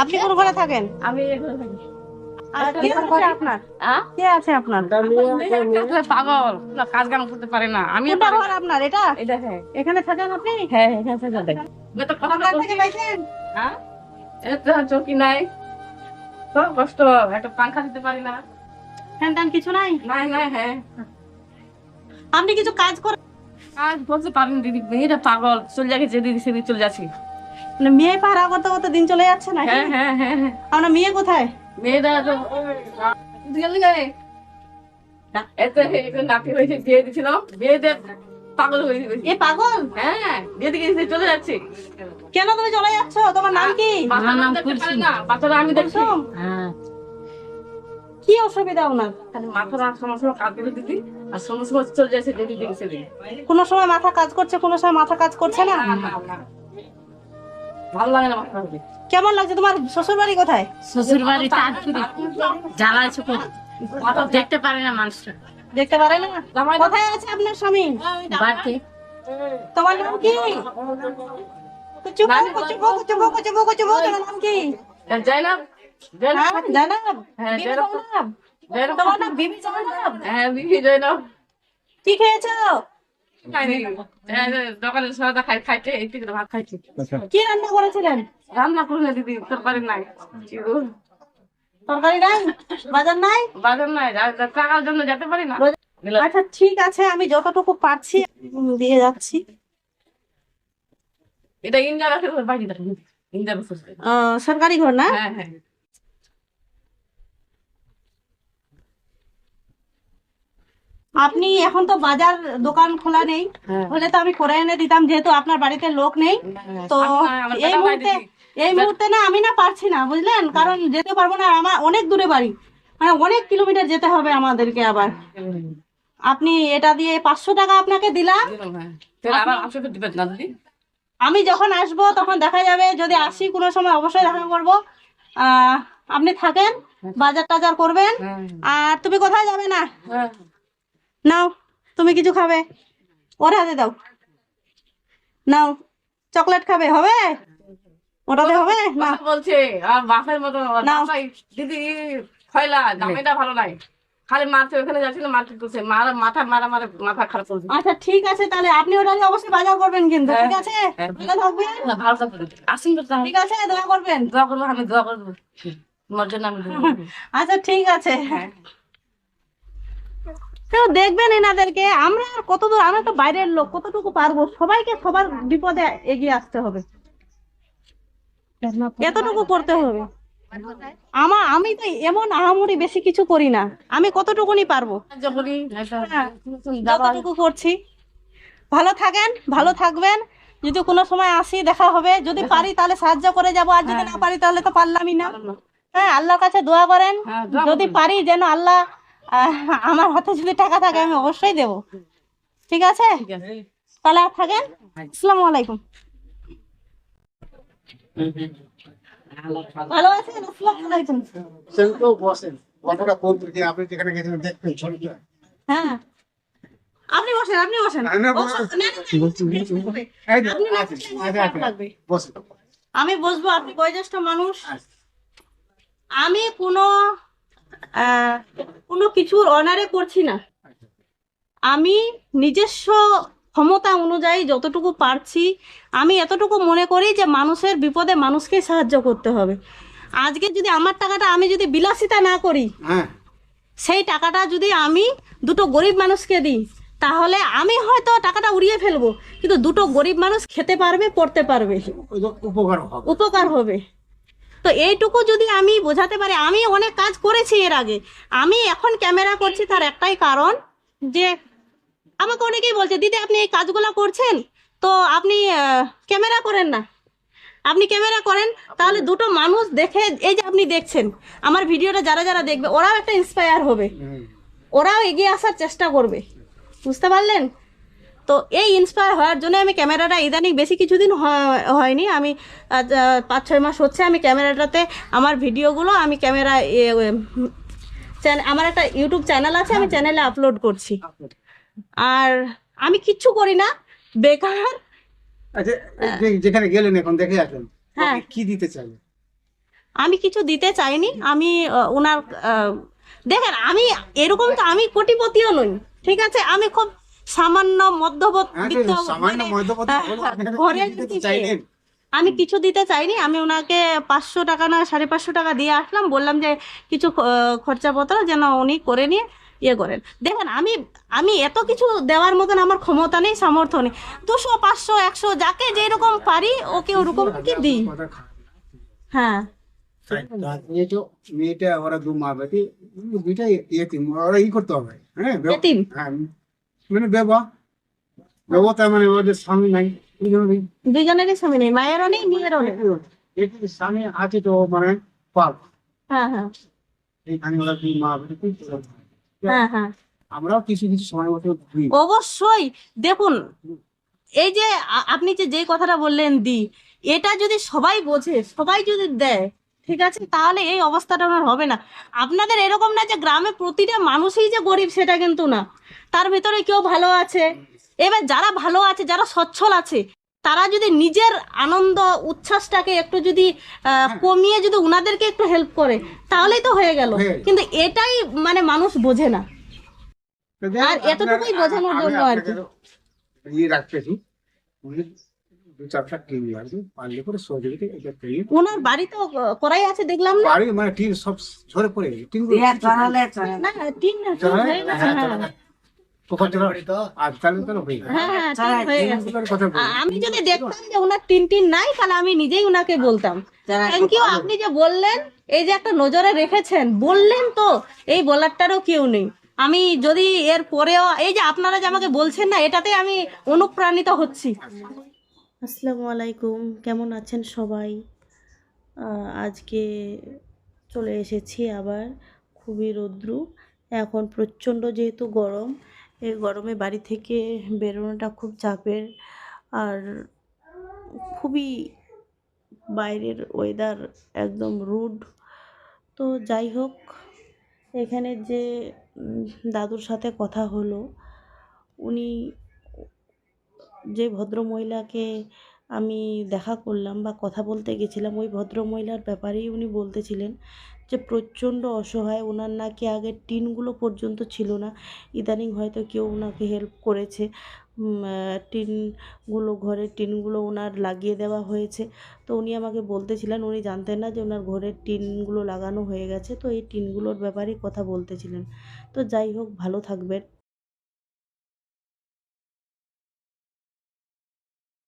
আপনি কোন ঘরে থাকেন? আমি এখানে থাকি। আর কে আছে আপনার? হ্যাঁ? কে আছে আপনার? আসলে পাগল। না কাজ করতে পারে না। আমি কোনটা ঘর আপনার? এটা? এটা হ্যাঁ। এখানে থাকেন আপনি? হ্যাঁ এখানে হ্যাঁ এটা চৌকি নাই। তো কষ্ট একটা পাংখা দিতে পারি না। ট্যান কিছু নাই? নাই নাই হ্যাঁ। আপনি কিছু কাজ করেন আজ বলতে পারিনি দিদি। মেয়েটা পাগল। চলে যাচ্ছে যেদিন সেদিন চলে যাচ্ছি। মানে মেয়ে পাহারা করতে করতে দিন চলে যাচ্ছে না হ্যাঁ হ্যাঁ হ্যাঁ হ্যাঁ। আপনার মেয়ে কোথায়? মেয়েটা তো গেল। গায়ে এতে এখানে নাতি হয়েছে বিয়ে দিছিল বিয়ে পাগল হয়ে গেছে। এ পাগল? হ্যাঁ বিয়ে দিকে চলে যাচ্ছে। কেন তুমি চলে যাচ্ছ? তোমার নাম কি? বাচ্চারা আমি দেখছি। কুলসুম? কি অসুবিধা ওনার? কাজ করে দিদি আর সমস্যা চলে যাচ্ছে কোনো সময় মাথা কাজ করছে কোনো সময় মাথা কাজ করছে না? না, না, না। ভালো লাগে না কেমন লাগছে তোমার শ্বশুর বাড়ি কোথায়? শ্বশুর বাড়ি চাঁদপুরি জ্বালাচ্ছে খুব। দেখতে পারে না মানুষটা। দেখতে পারে না? জামাই কোথায় আছে আপনার স্বামী? বাড়িতে। তোমার নাম কি? চুপ চুপ চুপ চুপ চুপ চুপ তোমার নাম কি? হ্যাঁ তোমার নাম বিবি বিবি যাই কি খেয়েছো? দোকানে সাদা খাই খাইতে এই থেকে ভাত খাইছি। কি রান্না করেছিলেন? রান্না করলে দিদি তরকারি নাই। তরকারি নাই? বাজার নাই? বাজার নাই টাকার জন্য যেতে পারি না। আচ্ছা ঠিক আছে আমি যতটুকু পারছি দিয়ে যাচ্ছি। এটা ইন্ডিয়া রাখে বাড়ি দেখেন। ইন্ডিয়া সরকারি ঘর না? হ্যাঁ হ্যাঁ। আপনি এখন তো বাজার দোকান খোলা নেই হ্যাঁ। হলে তো আমি করে এনে দিতাম যেহেতু আপনার বাড়িতে লোক নেই। তো এই মুহূর্তে এই মুহূর্তে না আমি না পারছি না বুঝলেন? কারণ যেতে পারব না আমার অনেক দূরে বাড়ি। মানে অনেক কিলোমিটার যেতে হবে আমাদেরকে আবার। আপনি এটা দিয়ে পাঁচশো টাকা আপনাকে দিলাম। হ্যাঁ। আমি যখন আসব তখন দেখা যাবে যদি আসি কোনো সময় অবশ্যই দেখা করব। আপনি থাকেন বাজার টাজার করবেন। হ্যাঁ। আর তুমি কোথায় যাবে না? হ্যাঁ। নাও তুমি কিছু খাবে। ওর হাতে দাও। নাও চকলেট খাবে হবে? ওটাতে হবে? না। বলছে বাপের মতো দিদি দামিটা ভালো নাই। খালি মারছে ওখানে যাচ্ছিল মারতে তুলছে। মারা মাথা মারা মারা মাথা খারাপ করছে। আচ্ছা ঠিক আছে তাহলে আপনি ওটা অবশ্যই বাজার করবেন কিন্তু হ্যাঁ, ঠিক আছে? হ্যাঁ। ভালো থাকবেন ভালো থাকবে। আসুন ঠিক আছে দয়া করবেন। দোয়া করব আমি দোয়া করব। তোমার জন্য আমি আচ্ছা ঠিক আছে। হ্যাঁ। তো দেখবেন এনাদেরকে? আমরা আর কতদূর আমরা তো বাইরের লোক কতটুকু পারব? সবাইকে সবার বিপদে এগিয়ে আসতে হবে। এতটুকু করতে হবে। আমার আমি তো এমন আহামরি বেশি কিছু করি না। আমি কতটুকুনি পারব? যতটুকু করছি। ভালো থাকেন ভালো থাকবেন। যদি কোনো সময় আসি দেখা হবে। যদি পারি তাহলে সাহায্য করে যাব। আর যদি না পারি তাহলে তো পারলামই না। হ্যাঁ আল্লাহর কাছে দোয়া করেন। হ্যাঁ, যদি পারি যেন আল্লাহ আমার হাতে যদি টাকা থাকে আমি অবশ্যই দেব। ঠিক আছে? তাহলে আর থাকেন? আসসালামু আলাইকুম। ভালো আছেন? আসসালামু আলাইকুম। বসেন। আপনি যেখানে গেছেন দেখবেন ছবিটা। হ্যাঁ। আপনি বসেন আপনি বসেন। আমি বসবো আপনি বয়োজ্যেষ্ঠ মানুষ। আচ্ছা। আমি কোনো কোনো কিছুর অনারে করছি না। আমি নিজস্ব ক্ষমতা অনুযায়ী যতটুকু পারছি আমি এতটুকু মনে করি যে মানুষের বিপদে মানুষকে সাহায্য করতে হবে। আজকে যদি আমার টাকাটা আমি যদি বিলাসিতা না করি হ্যাঁ। সেই টাকাটা যদি আমি দুটো গরিব মানুষকে দিই তাহলে আমি হয়তো টাকাটা উড়িয়ে ফেলব কিন্তু দুটো গরিব মানুষ খেতে পারবে পড়তে পারবে। উপকার হবে। উপকার হবে। তো এইটুকু যদি আমি বোঝাতে পারি আমি অনেক কাজ করেছি এর আগে। আমি এখন ক্যামেরা করছি তার একটাই কারণ যে আমাকে অনেকেই বলছে দিদি আপনি এই কাজগুলো করছেন? তো আপনি ক্যামেরা করেন না। আপনি ক্যামেরা করেন তাহলে দুটো মানুষ দেখে এই যে আপনি দেখছেন আমার ভিডিওটা যারা যারা দেখবে ওরাও একটা ইন্সপায়ার হবে। ওরাও এগিয়ে আসার চেষ্টা করবে। বুঝতে পারলেন? তো এই ইন্সপায়ার হওয়ার জন্য আমি ক্যামেরাটা ইদানিং বেশি কিছুদিন হয়- হয়নি। আমি পাঁচ ছয় মাস হচ্ছে আমি ক্যামেরাটাতে আমার ভিডিওগুলো আমি ক্যামেরা আমার একটা ইউটিউব চ্যানেল আছে আমি চ্যানেলে আপলোড করছি। আর আমি কিচ্ছু করি না বেকার। আচ্ছা যেখানে গেলেন এখন দেখে আসলেন। হ্যাঁ। কি দিতে চাইলেন? আমি কিছু দিতে চাইনি আমি ওনার দেখেন আমি এরকম তো আমি কোটিপতিও নই ঠিক আছে? আমি খুব সামান্য হ্যাঁ মধ্যবিত্ত সামান্য মানে, হ্যাঁ, ঘরের। চাইলেন আমি কিছু দিতে চাইনি আমি ওনাকে পাঁচশো টাকা না সাড়ে পাঁচশো টাকা দিয়ে আসলাম বললাম যে কিছু খরচাপত্র যেন উনি করে নিয়ে ইয়ে করেন দেখেন আমি আমি এত কিছু দেওয়ার মতন আমার ক্ষমতা নেই সামর্থ্য নেই দুশো পাঁচশো একশো যাকে যেরকম পারি ওকে ওরকম কি দিই। হ্যাঁ মেয়েটা ওরা দু মা বেটি দুইটা ইয়েতিম ওরা ই করতে হবে হ্যাঁ? হ্যাঁ মানে বেবা বেবা তার মানে ওদের স্বামী নাই স্বামী নেই মায়েরও নেই মেয়েরও নেই। এটি স্বামী আছে তো মানে পাপ হ্যাঁ হ্যাঁ। এইখানে ওরা দুই মা? হ্যাঁ হ্যাঁ। আমরাও কিছু কিছু সময় মতো অবশ্যই। দেখুন এই যে আপনি যে যে কথাটা বললেন দি এটা যদি সবাই বোঝে সবাই যদি দেয় ঠিক আছে? তাহলে এই অবস্থাটা আমার হবে না। আপনাদের এরকম না যে গ্রামে প্রতিটা মানুষই যে গরিব সেটা কিন্তু না। তার ভিতরে কেউ ভালো আছে? এবার যারা ভালো আছে যারা সচ্ছল আছে তারা যদি নিজের আনন্দ উচ্ছ্বাসটাকে একটু যদি কমিয়ে যদি উনাদেরকে একটু হেল্প করে তাহলেই তো হয়ে গেল। কিন্তু এটাই মানে মানুষ বোঝে না। আর এতটুকুই বোঝানোর জন্য আর কি। ইয়ে রাখতেছি। দু চারটা টিভি আছে পারলে করে সহযোগিতা এটা পেয়ে ওনার বাড়ি তো করাই আছে দেখলাম না? বাড়ি মানে টিন সব ঝরে পড়ে টিন আমি যদি দেখতাম যে ওনার টিন টিন নাই তাহলে আমি নিজেই ওনাকে বলতাম। থ্যাংক ইউ আপনি যে বললেন এই যে একটা নজরে রেখেছেন বললেন তো এই বলারটারও কেউ নেই। আমি যদি এর পরেও এই যে আপনারা যে আমাকে বলছেন না এটাতে আমি অনুপ্রাণিত হচ্ছি। আসসালামু আলাইকুম। কেমন আছেন সবাই? আজকে চলে এসেছি আবার খুবই রৌদ্রু। এখন প্রচণ্ড যেহেতু গরম এই গরমে বাড়ি থেকে বেরোনোটা খুব চাপের। আর খুবই বাইরের ওয়েদার একদম রুড তো যাই হোক, এখানে যে দাদুর সাথে কথা হলো, উনি যে ভদ্রমহিলাকে আমি দেখা করলাম বা কথা বলতে গেছিলাম, ওই ভদ্রমহিলার ব্যাপারেই উনি বলতেছিলেন যে প্রচণ্ড অসহায় ওনার নাকি আগে টিনগুলো পর্যন্ত ছিল না। ইদানিং হয়তো কেউ ওনাকে হেল্প করেছে। টিনগুলো, ঘরের টিনগুলো ওনার লাগিয়ে দেওয়া হয়েছে। তো উনি আমাকে বলতেছিলেন, উনি জানতেন না যে ওনার ঘরের টিনগুলো লাগানো হয়ে গেছে। তো এই টিনগুলোর ব্যাপারেই কথা বলতেছিলেন। তো যাই হোক, ভালো থাকবেন।